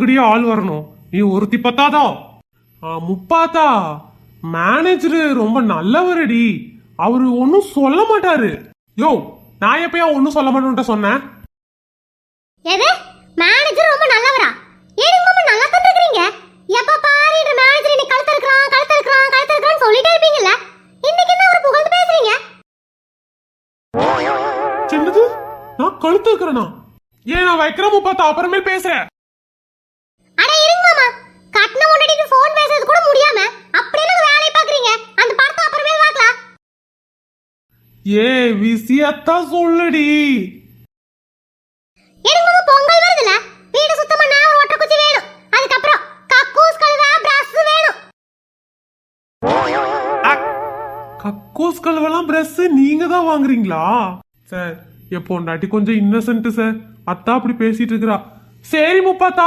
பாத்துக்கிட்டே ஆள் வரணும். நீ ஒருத்தி பத்தாதா? முப்பாத்தா. மேனேஜரு ரொம்ப நல்லவரடி. அவரு ஒன்னும் சொல்ல மாட்டாரு. யோ நான் எப்பயா ஒன்னும் சொல்ல மாட்டேன்ட்டு சொன்னேன் எது? மேனேஜர் ரொம்ப நல்லவரா? ஏனுங்க மாமா நல்லா தான் இருக்கீங்க எப்ப பாரு இந்த மேனேஜர் இன்னைக்கு கழுத்து இருக்கிறான் கழுத்து இருக்கிறான் கழுத்து இருக்கிறான்னு சொல்லிட்டே இருப்பீங்கல்ல? இன்னைக்கு என்ன ஒரு புகழ்ந்து பேசுறீங்க? சின்னது நான் கழுத்து இருக்கிறேனா ஏன் நான் வைக்கிற முப்பாத்தா? அப்புறமே பேசுறேன் ஏ விஷயத்தா சொல்லுடி. எனக்கு பொங்கல் வருதுல வீடு சுத்தம் பண்ண ஒரு ஒற்றை குச்சி வேணும். அதுக்கப்புறம் கக்கூஸ் கழுவ பிரஷ் வேணும். கக்கூஸ் பிரஷ் நீங்க தான் வாங்குறீங்களா? சார் எப்போ பொண்டாட்டி கொஞ்சம் இன்னசென்ட் சார். அத்தா அப்படி பேசிட்டு இருக்கிறா. சரி முப்பாத்தா